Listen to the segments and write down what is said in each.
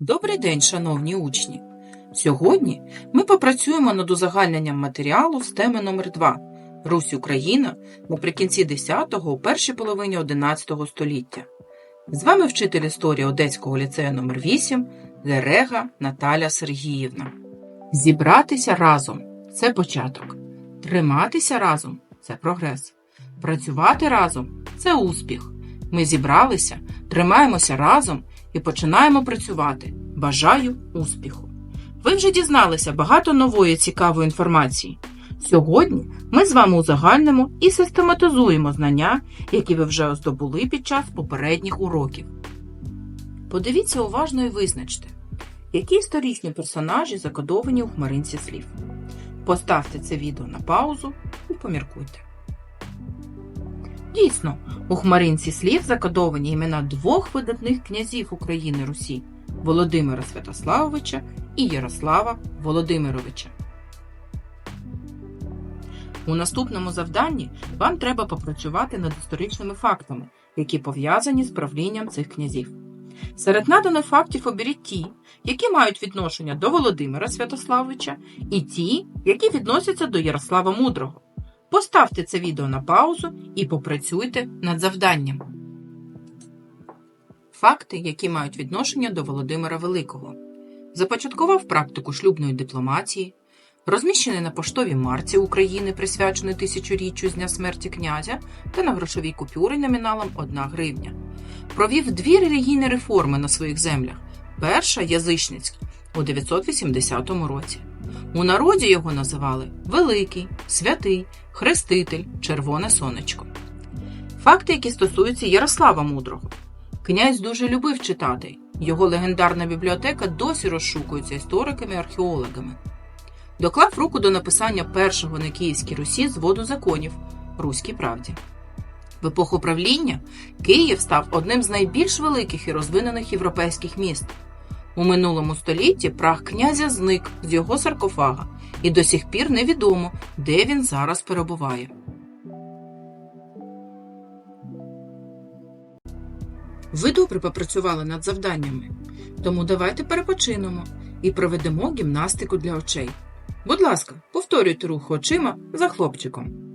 Добрий день, шановні учні! Сьогодні ми попрацюємо над узагальненням матеріалу з теми номер 2 Русь Україна наприкінці 10-го, у першій половині 11 століття. З вами вчитель історії Одеського ліцею номер 8 Лерега Наталя Сергіївна. Зібратися разом це початок. Триматися разом це прогрес. Працювати разом це успіх. Ми зібралися, тримаємося разом і починаємо працювати. Бажаю успіху! Ви вже дізналися багато нової цікавої інформації. Сьогодні ми з вами узагальнимо і систематизуємо знання, які ви вже здобули під час попередніх уроків. Подивіться уважно і визначте, які історичні персонажі закодовані у хмаринці слів. Поставте це відео на паузу і поміркуйте. Дійсно, у хмаринці слів закодовані імена двох видатних князів України Русі Володимира Святославовича і Ярослава Володимировича. У наступному завданні вам треба попрацювати над історичними фактами, які пов'язані з правлінням цих князів. Серед наданих фактів оберіть ті, які мають відношення до Володимира Святославовича, і ті, які відносяться до Ярослава Мудрого. Поставте це відео на паузу і попрацюйте над завданням. Факти, які мають відношення до Володимира Великого. Започаткував практику шлюбної дипломатії, розміщений на поштовій марці України, присвячений тисячоріччю з дня смерті князя, та на грошовій купюрі номіналом 1 гривня. Провів дві релігійні реформи на своїх землях. Перша язичницька у 980 році. У народі його називали Великий, Святий, Хреститель, Червоне Сонечко. Факти, які стосуються Ярослава Мудрого. Князь дуже любив читати. Його легендарна бібліотека досі розшукується істориками і археологами. Доклав руку до написання першого на Київській Русі зводу законів Руській правді. В епоху правління Київ став одним з найбільш великих і розвинених європейських міст. У минулому столітті прах князя зник з його саркофага, і до сих пір невідомо, де він зараз перебуває. Ви добре попрацювали над завданнями, тому давайте перепочинемо і проведемо гімнастику для очей. Будь ласка, повторюйте рух очима за хлопчиком.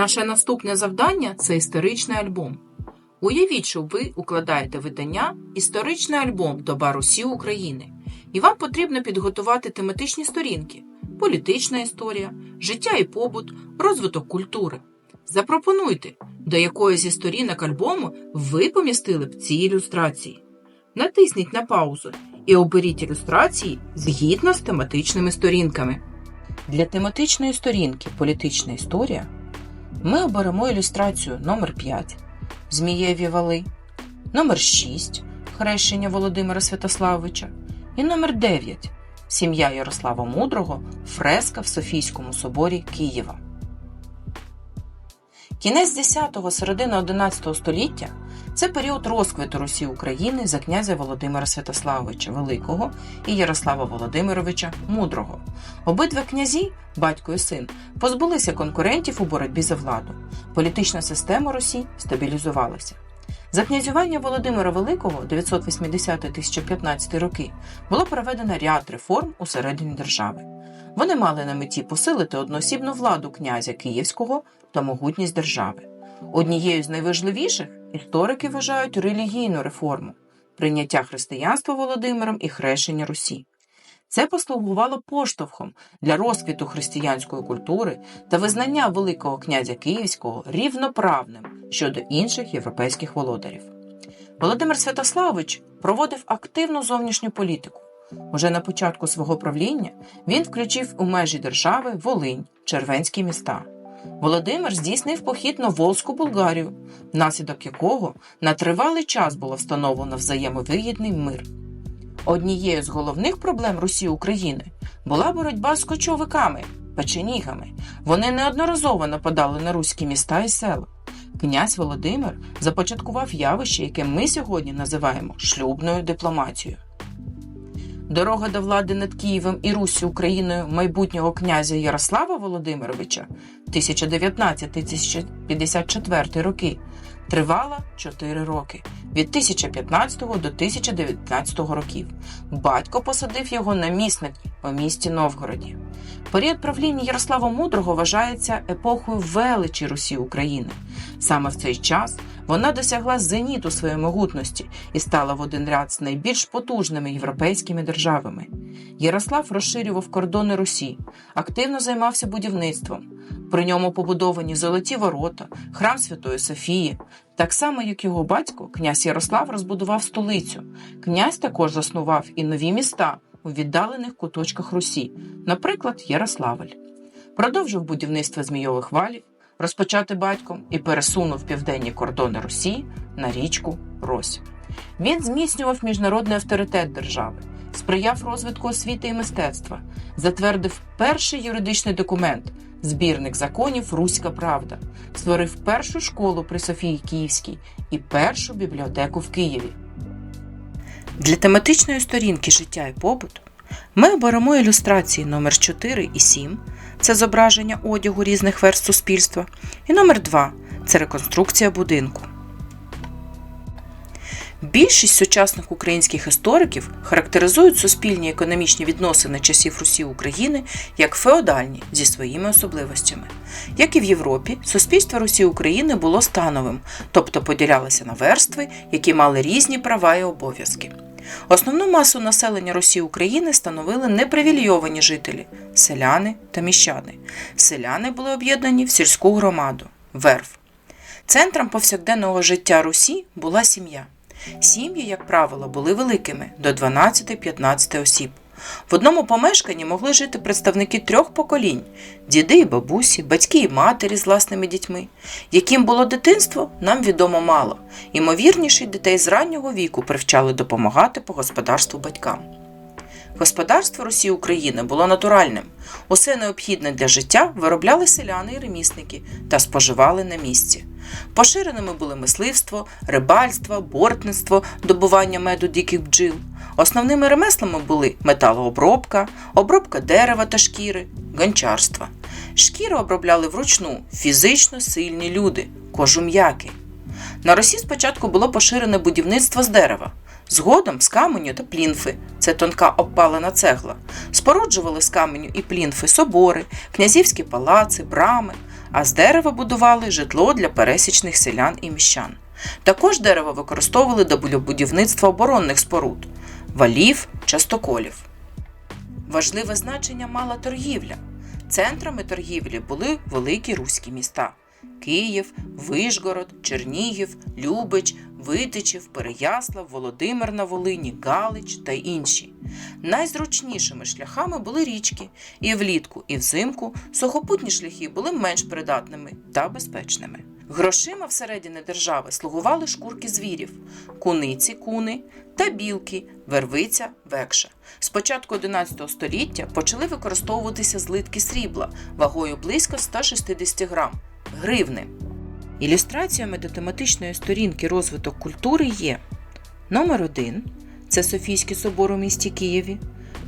Наше наступне завдання це історичний альбом. Уявіть, що ви укладаєте видання Історичний альбом Доба Русі України, і вам потрібно підготувати тематичні сторінки: політична історія, життя і побут, розвиток культури. Запропонуйте, до якої зі сторінок альбому ви помістили б ці ілюстрації. Натисніть на паузу і оберіть ілюстрації згідно з тематичними сторінками. Для тематичної сторінки Політична історія ми оберемо ілюстрацію номер 5 Змієві вали, номер 6 Хрещення Володимира Святославовича. І номер 9 Сім'я Ярослава Мудрого. Фреска в Софійському соборі Києва. Кінець 10-го, середина 11 століття це період розквіту Русі України за князя Володимира Святославовича Великого і Ярослава Володимировича Мудрого. Обидва князі, батько і син, позбулися конкурентів у боротьбі за владу. Політична система Русі стабілізувалася. За князювання Володимира Великого 980-1015 роки було проведено ряд реформ усередині держави. Вони мали на меті посилити одноосібну владу князя Київського та могутність держави. Однією з найважливіших історики вважають релігійну реформу прийняття християнства Володимиром і хрещення Русі. Це послугувало поштовхом для розквіту християнської культури та визнання Великого князя Київського рівноправним щодо інших європейських володарів. Володимир Святославович проводив активну зовнішню політику. Уже на початку свого правління він включив у межі держави Волинь, Червенські міста. Володимир здійснив похід на Волзьку Булгарію, внаслідок якого на тривалий час було встановлено взаємовигідний мир. Однією з головних проблем Русі України була боротьба з кочовиками, печенігами. Вони неодноразово нападали на руські міста і села. Князь Володимир започаткував явище, яке ми сьогодні називаємо шлюбною дипломатією. Дорога до влади над Києвом і Руссю Україною майбутнього князя Ярослава Володимировича 1019-1054 роки тривала 4 роки від 1015 до 1019 років. Батько посадив його намісник у місті Новгороді. Період правління Ярослава Мудрого вважається епохою величі Русі України. Саме в цей час вона досягла зеніту своєї могутності і стала в один ряд з найбільш потужними європейськими державами. Ярослав розширював кордони Русі, активно займався будівництвом. При ньому побудовані золоті ворота, храм Святої Софії. Так само, як його батько, князь Ярослав розбудував столицю. Князь також заснував і нові міста у віддалених куточках Русі, наприклад, Ярославль. Продовжив будівництво змійових валів, розпочати батьком і пересунув південні кордони Русі на річку Рось. Він зміцнював міжнародний авторитет держави, сприяв розвитку освіти і мистецтва, затвердив перший юридичний документ збірник законів Руська Правда, створив першу школу при Софії Київській і першу бібліотеку в Києві. Для тематичної сторінки життя і побуту ми оберемо ілюстрації номер 4 і 7 це зображення одягу різних верст суспільства, і номер 2 це реконструкція будинку. Більшість сучасних українських істориків характеризують суспільні економічні відносини часів Русі України як феодальні зі своїми особливостями. Як і в Європі, суспільство Русі України було становим, тобто поділялося на верстви, які мали різні права і обов'язки. Основну масу населення Росії України становили непривільйовані жителі селяни та міщани. Селяни були об'єднані в сільську громаду верф. Центром повсякденного життя Русі була сім'я. Сім'ї, як правило, були великими до 12-15 осіб. В одному помешканні могли жити представники трьох поколінь діди і бабусі, батьки і матері з власними дітьми. Яким було дитинство, нам відомо мало. Імовірніше, дітей з раннього віку привчали допомагати по господарству батькам. Господарство Росії України було натуральним. Усе необхідне для життя виробляли селяни і ремісники та споживали на місці. Поширеними були мисливство, рибальство, бортництво, добування меду диких бджіл. Основними ремеслами були металообробка, обробка дерева та шкіри, гончарство. Шкіри обробляли вручну фізично сильні люди, кожум'яки. На Росі спочатку було поширене будівництво з дерева. Згодом з каменю та плінфи це тонка обпалена цегла. Споруджували з каменю і плінфи собори, князівські палаци, брами, а з дерева будували житло для пересічних селян і міщан. Також дерево використовували для будівництва оборонних споруд, валів, частоколів. Важливе значення мала торгівля. Центрами торгівлі були великі руські міста. Київ, Вишгород, Чернігів, Любич, Витичів, Переяслав, Володимир на Волині, Галич та інші. Найзручнішими шляхами були річки, і влітку, і взимку сухопутні шляхи були менш придатними та безпечними. Грошима всередині держави слугували шкурки звірів, куниці, куни та білки, вервиця, векша. З початку 11 століття почали використовуватися злитки срібла вагою близько 160 грам гривни. Ілюстраціями до тематичної сторінки розвиток культури є номер 1 це Софійський собор у місті Києві,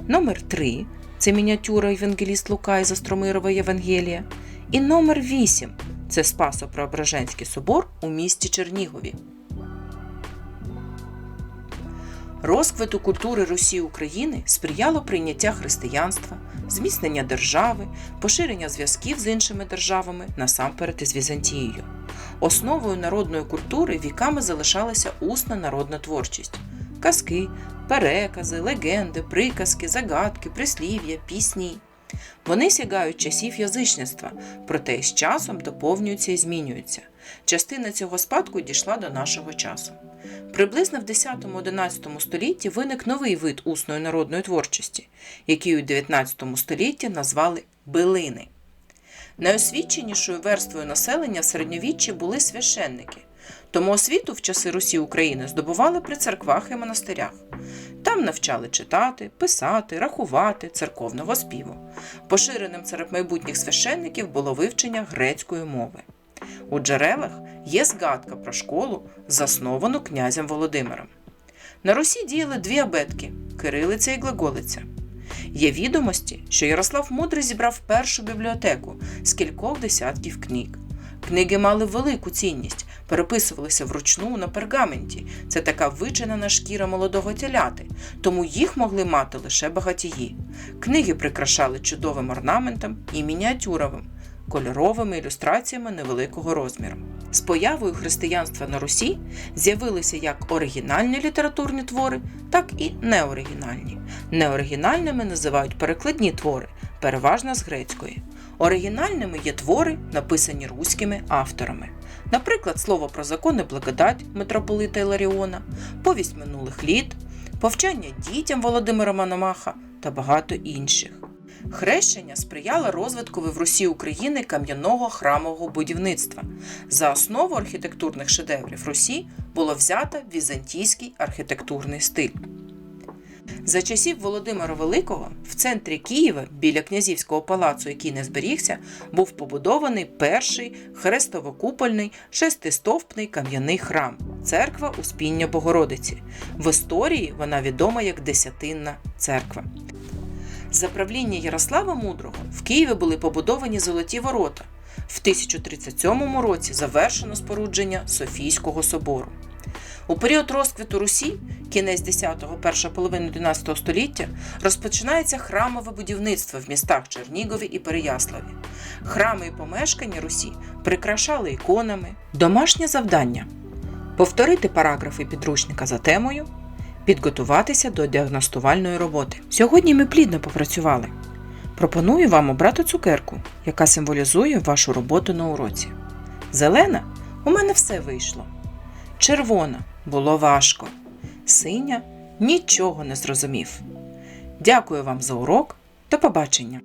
номер 3 це мініатюра Євангеліст Лука і Застромирова Євангелія, і номер 8 це Спасо-Преображенський собор у місті Чернігові. Розквиту культури Русі України сприяло прийняття християнства, зміцнення держави, поширення зв'язків з іншими державами насамперед із Візантією. Основою народної культури віками залишалася усна народна творчість. казки, перекази, легенди, приказки, загадки, прислів'я, пісні. Вони сягають часів язичництва, проте з часом доповнюються і змінюються. Частина цього спадку дійшла до нашого часу. Приблизно в 10-11 столітті виник новий вид усної народної творчості, який у 19 столітті назвали билини. Найосвіченішою верствою населення в середньовіччі були священники, тому освіту в часи Русі України здобували при церквах і монастирях. Там навчали читати, писати, рахувати, церковного співу. Поширеним серед майбутніх священників було вивчення грецької мови. У джерелах є згадка про школу, засновану князем Володимиром. На Русі діяли дві абетки Кирилиця і Глаголиця. Є відомості, що Ярослав Мудрий зібрав першу бібліотеку з кількох десятків книг. Книги мали велику цінність, переписувалися вручну на пергаменті. Це така вичинена шкіра молодого теляти, тому їх могли мати лише багатії. Книги прикрашали чудовим орнаментом і мініатюровим, кольоровими ілюстраціями невеликого розміру. З появою християнства на Русі з'явилися як оригінальні літературні твори, так і неоригінальні. Неоригінальними називають перекладні твори, переважно з грецької. Оригінальними є твори, написані руськими авторами. Наприклад, слово про закони благодать митрополита Іларіона, повість минулих літ, повчання дітям Володимира Мономаха та багато інших. Хрещення сприяло розвиткові в Русі України кам'яного храмового будівництва. За основу архітектурних шедеврів Русі було взято візантійський архітектурний стиль. За часів Володимира Великого в центрі Києва, біля князівського палацу, який не зберігся, був побудований перший хрестово-купольний шестистовпний кам'яний храм церква Успіння Богородиці. В історії вона відома як Десятинна церква. За правління Ярослава Мудрого в Києві були побудовані золоті ворота. В 1037 році завершено спорудження Софійського собору. У період розквіту Русі, кінець 10-го, перша половина 11 століття, розпочинається храмове будівництво в містах Чернігові і Переяславі. Храми і помешкання Русі прикрашали іконами. Домашнє завдання повторити параграфи підручника за темою, підготуватися до діагностувальної роботи. Сьогодні ми плідно попрацювали. Пропоную вам обрати цукерку, яка символізує вашу роботу на уроці. Зелена у мене все вийшло. Червона було важко. Синя нічого не зрозумів. Дякую вам за урок. До побачення!